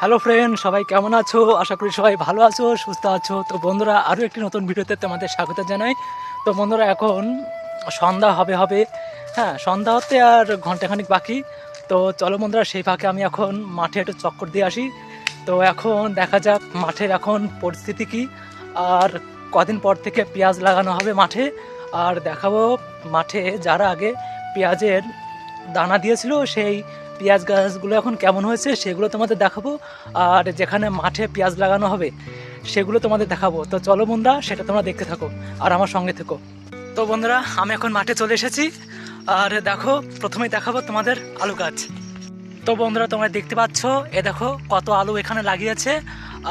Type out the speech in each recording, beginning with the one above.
Hello friend সবাই কেমন আছো? আশা করি সবাই ভালো আছো, সুস্থ আছো। তো বন্ধুরা আরও একটি নতুন ভিডিওতে তোমাদের স্বাগত জানাই। তো বন্ধুরা, এখন সন্ধ্যা হবে হবে। হ্যাঁ সন্ধ্যা হতে আর ঘন্টাখানিক বাকি। তো চলো বন্ধুরা, সেই ফাঁকে আমি এখন মাঠে একটু চক্কর দিয়ে আসি। তো এখন দেখা যাক মাঠের এখন পরিস্থিতি কি। আর কদিন পর থেকে পেঁয়াজ লাগানো হবে মাঠে। আর দেখাবো মাঠে যারা আগে পেঁয়াজের দানা দিয়েছিল, সেই পেঁয়াজ গাছগুলো এখন কেমন হয়েছে সেগুলো তোমাদের দেখাবো, আর যেখানে মাঠে পেঁয়াজ লাগানো হবে সেগুলো তোমাদের দেখাবো। তো চলো বন্ধুরা, সেটা তোমরা দেখতে থাকো আর আমার সঙ্গে থেকো। তো বন্ধুরা, আমি এখন মাঠে চলে এসেছি, আর দেখো, প্রথমেই দেখাবো তোমাদের আলু গাছ। তো বন্ধুরা, তোমরা দেখতে পাচ্ছ, এ দেখো, কত আলু এখানে লাগিয়েছে,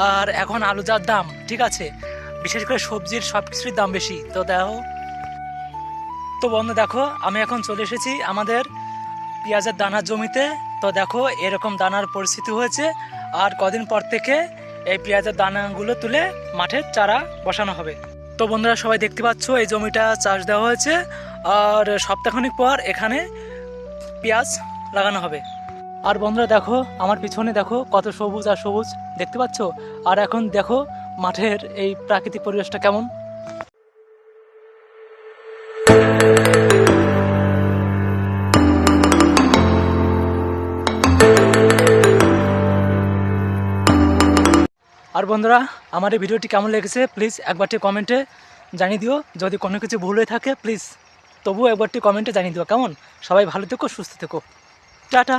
আর এখন আলু যার দাম, ঠিক আছে? বিশেষ করে সবজির সব কিছুর দাম বেশি, তো দেখো। তো বন্ধু দেখো, আমি এখন চলে এসেছি আমাদের পেঁয়াজের দানার জমিতে, তো দেখো এরকম দানার পরিস্থিতি হয়েছে। আর কদিন পর থেকে এই পেঁয়াজের দানাগুলো তুলে মাঠে চারা বসানো হবে। তো বন্ধুরা, সবাই দেখতে পাচ্ছ, এই জমিটা চাষ দেওয়া হয়েছে। আর সপ্তাহখানিক পর এখানে পেঁয়াজ লাগানো হবে। আর বন্ধুরা, দেখো, আমার পিছনে দেখো, কত সবুজ আর সবুজ। দেখতে পাচ্ছ? আর এখন দেখো, মাঠের এই প্রাকৃতিক পরিবেশটা কেমন? আর বন্ধুরা, আমার এই ভিডিওটি কেমন লেগেছে প্লিজ একবারটি কমেন্টে জানিয়ে দিও। যদি কোনো কিছু ভুল হয়ে থাকে প্লিজ তবুও একবারটি কমেন্টে জানিয়ে দিও, কেমন? সবাই ভালো থেকো, সুস্থ থেকো। টাটা!